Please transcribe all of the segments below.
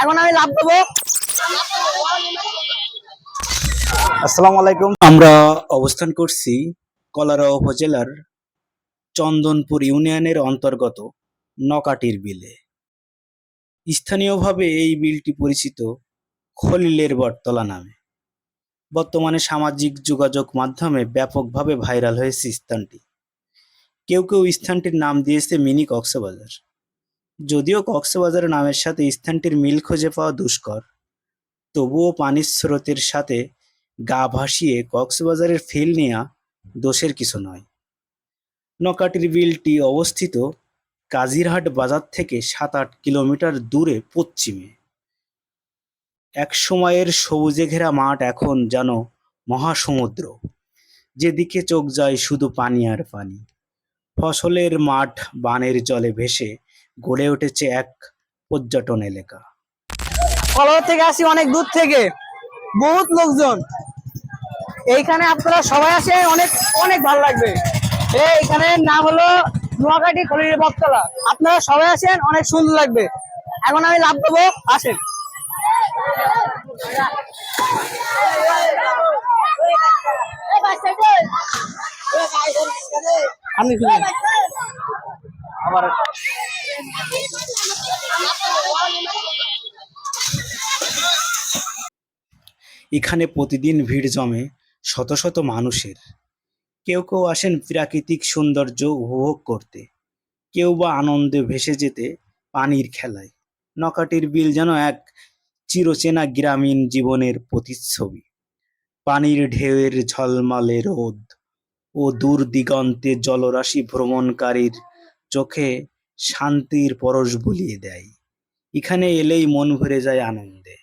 এখন আমি লাভ দেবো। আসসালামু আলাইকুম। আমরা অবস্থান করছি কলারা উপজেলার চন্দনপুর ইউনিয়নের অন্তর্গত নকাটির বিলে। স্থানীয়ভাবে এই বিলটি পরিচিত খলিলের বটতলা নামে। বর্তমানে সামাজিক যোগাযোগ মাধ্যমে ব্যাপকভাবে ভাইরাল হয়েছে স্থানটি। কেউ কেউ স্থানটির নাম দিয়েছে মিনি কক্সবাজার। যদিও কক্সবাজার নামের সাথে স্থানটির মিল খুঁজে পাওয়া দুষ্কর, তবুও পানির স্রোতের সাথে গা ভাসিয়ে কক্সবাজারের ফিল নেওয়া দোষের কিছু নয়। নকাটির বিলটি অবস্থিত কাজিরহাট বাজার থেকে সাত আট কিলোমিটার দূরে পশ্চিমে। এক সময়ের সবুজে ঘেরা মাঠ এখন যেন মহাসমুদ্র, যেদিকে চোখ যায় শুধু পানি আর পানি। ফসলের মাঠ বানের জলে ভেসে গড়ে উঠেছে এক পর্যটন এলাকা। কলর থেকে আসি অনেক দূর থেকে। বহুত লোকজন। এইখানে আপনারা সবাই আসে অনেক অনেক ভালো লাগবে। এইখানে নাম হলো নোয়াখালী খলির বটতলা। আপনারা সবাই আসেন অনেক সুন্দর লাগবে। এখন আমি লাভ দেবো আসেন। আবার এখানে প্রতিদিন ভিড় জমে শত শত মানুষের। কেউ কেউ আসেন প্রাকৃতিক সৌন্দর্য উপভোগ করতে। কেউ বা আনন্দে ভেসে যেতে পানির খেলায়। নকাটির বিল যেন এক চিরচেনা গ্রামীণ জীবনের প্রতিচ্ছবি। পানির ঢেউয়ের ঝলমলে রোদ ও দূর দিগন্তে জলরাশি ভ্রমণকারীর চোখে শান্তির পরশ বুলিয়ে দেয়। এখানে এলেই মন ভরে যায় আনন্দে।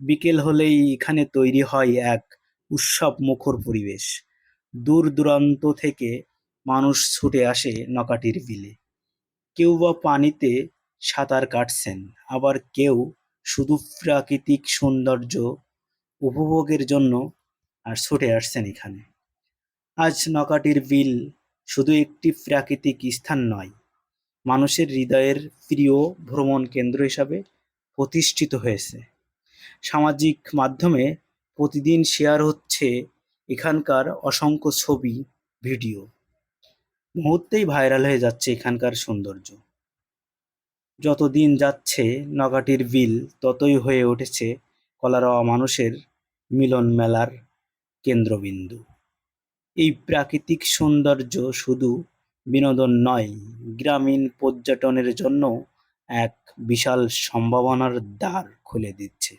বিকেল হলেই এখানে তৈরি হয় এক উৎসব মুখর পরিবেশ। দূর দূরান্ত থেকে মানুষ ছুটে আসে নকাটির বিলে। কেউ বা পানিতে সাঁতার কাটছেন, আবার কেউ শুধু প্রাকৃতিক সৌন্দর্য উপভোগের জন্য আর ছুটে আসছেন এখানে। আজ নকাটির বিল শুধু একটি প্রাকৃতিক স্থান নয়, মানুষের হৃদয়ের প্রিয় ভ্রমণ কেন্দ্র হিসাবে প্রতিষ্ঠিত হয়েছে। সামাজিক মাধ্যমে প্রতিদিন শেয়ার হচ্ছে এখানকার অসংখ্য ছবি ভিডিও মুহূর্তেই ভাইরাল হয়ে যাচ্ছে এখানকার সৌন্দর্য। যত দিন যাচ্ছে নগাটির বিল, ততই হয়ে উঠেছে কলারোয়া মানুষের মিলন মেলার কেন্দ্রবিন্দু। এই প্রাকৃতিক সৌন্দর্য শুধু বিনোদন নয়, গ্রামীণ পর্যটনের জন্য এক বিশাল সম্ভাবনার দ্বার খুলে দিচ্ছে।